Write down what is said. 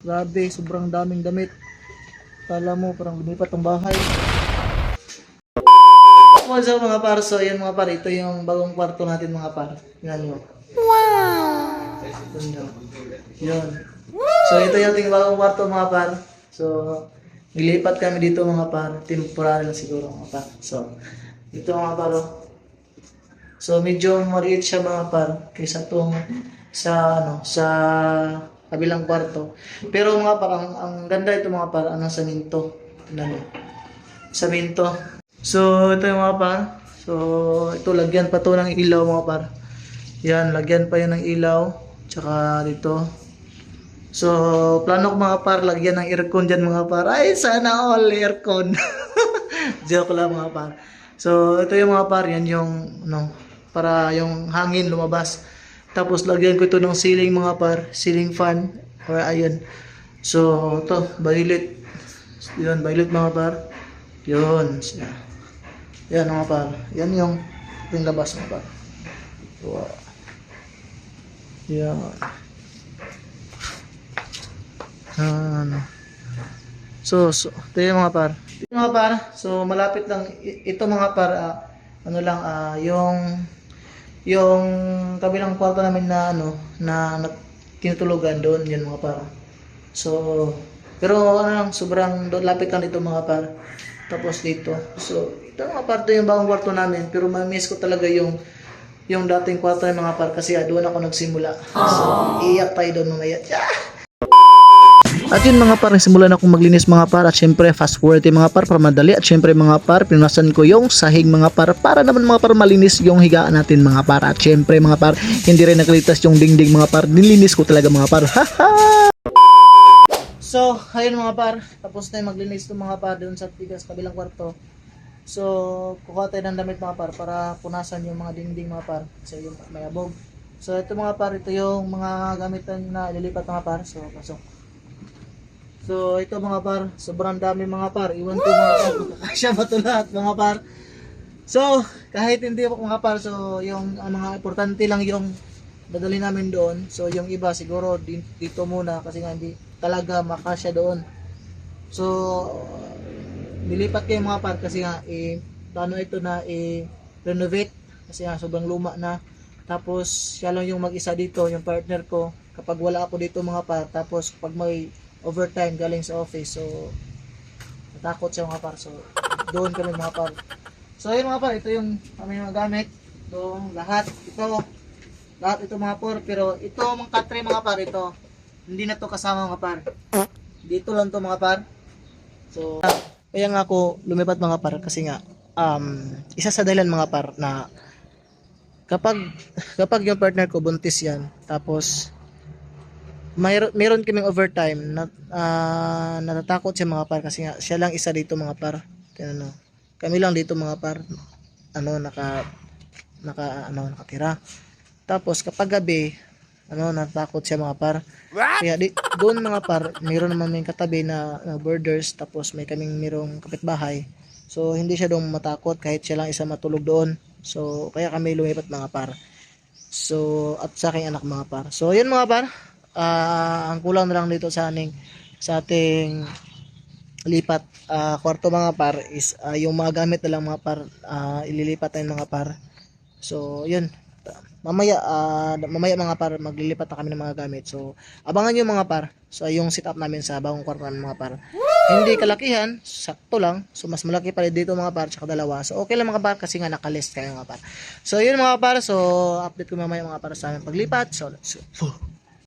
Grabe, sobrang daming damit. Kala mo, parang lumipat ang bahay. What's up mga par? So, yan mga par. Ito yung bagong kwarto natin mga par. Yan nyo. Wow! Yun. So, ito yung ating bagong kwarto mga par. So, nilipat kami dito mga par. Temporary lang siguro mga par. So, ito mga par. oh. So, medyo maliit siya mga par. Kaysa tong sa, ano, sa kabilang kwarto. Pero mga par, ang, ganda ito mga par. Ano, sa minto. Tingnan nyo. Sa minto. So, ito yung mga par. So, ito, lagyan pa to ng ilaw mga par. Yan, lagyan pa yan ng ilaw. Tsaka dito. So, plano ko mga par, lagyan ng aircon dyan mga par. Ay, sana all aircon. Joke lang mga par. So, ito yung mga par, yan yung, ano, para yung hangin lumabas. Tapos, lagyan ko ito ng ceiling mga par, ceiling fan. Or, ayun. So, ito, violet. Yun, violet mga par. Yun. Yan mga par. Yan yung, yung labas mga par. Wow. Yan. Ano. So, so ito yung mga par. Ito mga par. So, malapit lang. Ito mga par, ah, ano lang, ah, yung yung kabilang kwarto namin na ano, na, na tinutulugan doon, yun mga par. So, pero ano lang, sobrang do- lapit lang dito mga par. Tapos dito. So, ito mga par, ito yung bagong kwarto namin. Pero ma-miss ko talaga yung yung dating kwarto ng mga par kasi ah, doon ako nagsimula. So, iyak tayo doon mamaya. At yun mga par, simulan akong maglinis mga par at syempre fast forward yung mga par para madali at syempre mga par, pinunasan ko yung sahig mga par para naman mga par malinis yung higaan natin mga par at syempre mga par, hindi rin nakalitas yung dingding mga par, nilinis ko talaga mga par. Haha! So, ayun mga par, tapos na yung maglinis ng mga par doon sa tigas kabilang kwarto. So, kukuha tayo ng damit mga par para punasan yung mga dingding mga par. So, yung may abog. So, ito mga par, ito yung mga gamitan na ililipat mga par. So, pasok. So, ito mga par, sobrang dami mga par. Iwan ko mga par, kakasya ba lahat mga par. So, kahit hindi ako mga par, so yung ang mga importante lang yung dadali namin doon. So, yung iba siguro di- dito muna kasi nga hindi talaga makasya doon. So, nilipat kayo mga par kasi nga eh, plano ito na i-renovate kasi nga sobrang luma na. Tapos, siya lang yung mag-isa dito, yung partner ko. Kapag wala ako dito mga par, tapos kapag may overtime galing sa office, so natakot siya mga par. So, doon kami mga par. So, ayun mga par, ito yung kami mga gamit. Doon, lahat. Ito, lahat ito mga par. Pero ito mga katre mga par, ito, hindi na to kasama mga par. Dito lang to mga par. So, kaya nga ako lumipat mga par kasi nga, um, isa sa dahilan mga par na kapag kapag yung partner ko buntis yan tapos mayroon meron kaming overtime na ah, natatakot siya mga par kasi nga siya lang isa dito mga par. Ano kami lang dito mga par ano naka naka ano nakatira. Tapos kapag gabi ano natatakot siya mga par. Kaya di, doon mga par mayroon naman may katabi na, na birders tapos may kaming mayroong kapitbahay. So hindi siya doon matakot kahit siya lang isa matulog doon. So kaya kami lumipat mga par. So at sa aking anak mga par. So yun mga par Ah, ang kulang na lang dito sa aning sa ating lipat ah, kwarto mga par is ah, yung mga gamit na lang mga par ah, ililipat tayo mga par. So yun. Mamaya ah, mamaya mga par maglilipat na kami ng mga gamit. So abangan nyo mga par so yung setup namin sa bagong kwarto namin mga par. Hindi kalakihan sakto lang. So mas malaki pa rin dito mga par tsaka dalawa. So okay lang mga par kasi nga nakalist kayo mga par. So yun mga par. So update ko mamaya mga par sa aming paglipat. So let's go